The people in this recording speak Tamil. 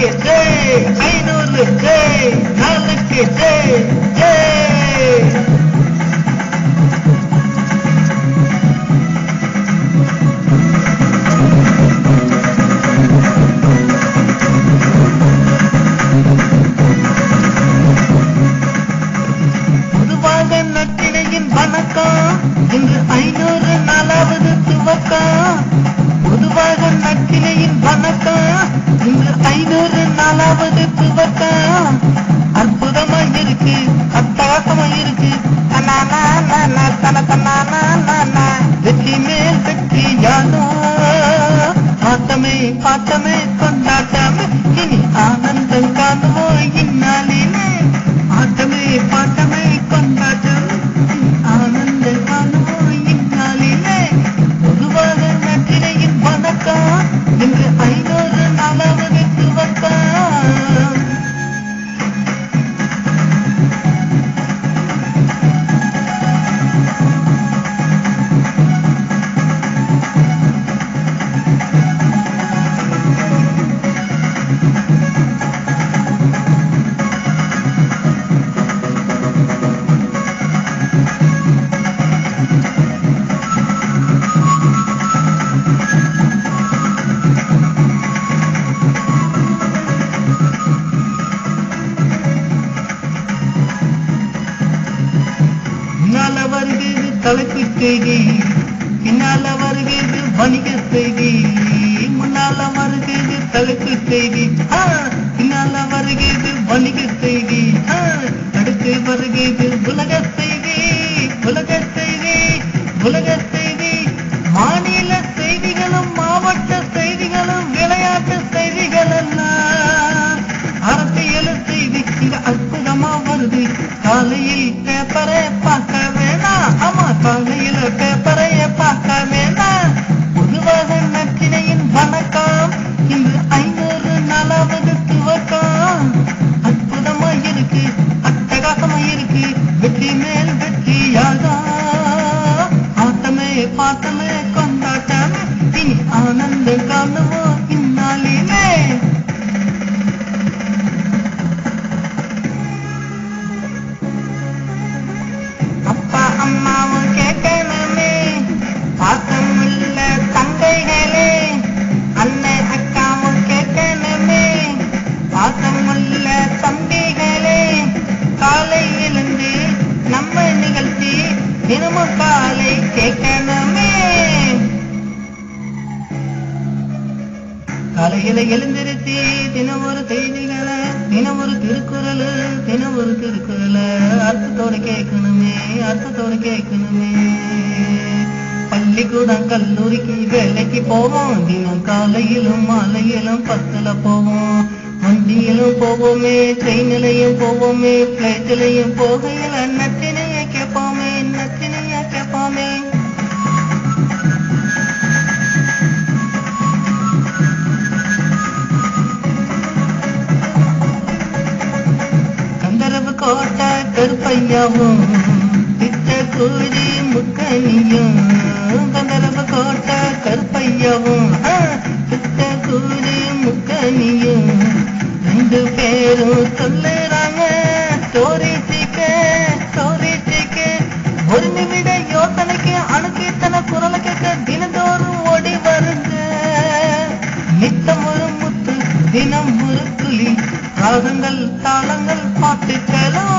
நாளுக்கு ஜெய் ஐநூறு ஜெய் நாளுக்கு ஜெய் ஜெய் வணக்கம். இன்று ஐநூறு நாலாவது துவக்கம். ஐநூறு நாலாவது துவக்கம். அற்புதமா இருக்கு அட்டகாசமா இருக்கு. தனானா தன தனானா வெற்றி மேல் வெற்றி யானோ. ஆட்டமே பாட்டமே வருகிறது தலைப்பு செய்தி பின்னால வருகிறது வணிக செய்தி முன்னால வருகிறது தலைப்பு செய்தி பின்னால வருகிறது வணிக ஆனந்த இனி காணுவோம் காலையில எழுந்திருத்தி தினம் ஒரு செய்திகளை தினம் ஒரு திருக்குறள் தினம் ஒரு திருக்குறளை அர்த்தத்தோடு கேட்கணுமே அர்த்தத்தோடு கேட்கணுமே. பள்ளிக்கூடம் கல்லூரிக்கு வேலைக்கு போவோம் தினம் காலையிலும் மாலையிலும் பஸ்ல போவோம். வண்டியிலும் போவோமே ட்ரெயினிலையும் போவோமே பிளைட்லயும் போகையில் நச்சினைய பையவும் பிச்சக்கூதி முக்கனியும் கந்தரப கோட்ட கருப்பையவும் பிச்சக்கூதி முக்கனியும் ரெண்டு பேரும் சொல்லுறாங்க ஸ்டோரி சீக்க ஒரு நிமிட யோசனைக்கு அணுக்கீர்த்தன குரலை கேட்க தினந்தோறும் ஓடி வருங்க. நித்தம் ஒரு முத்து தினம் ஒரு துளி ராகங்கள் தாளங்கள் பாட்டுக்கலாம்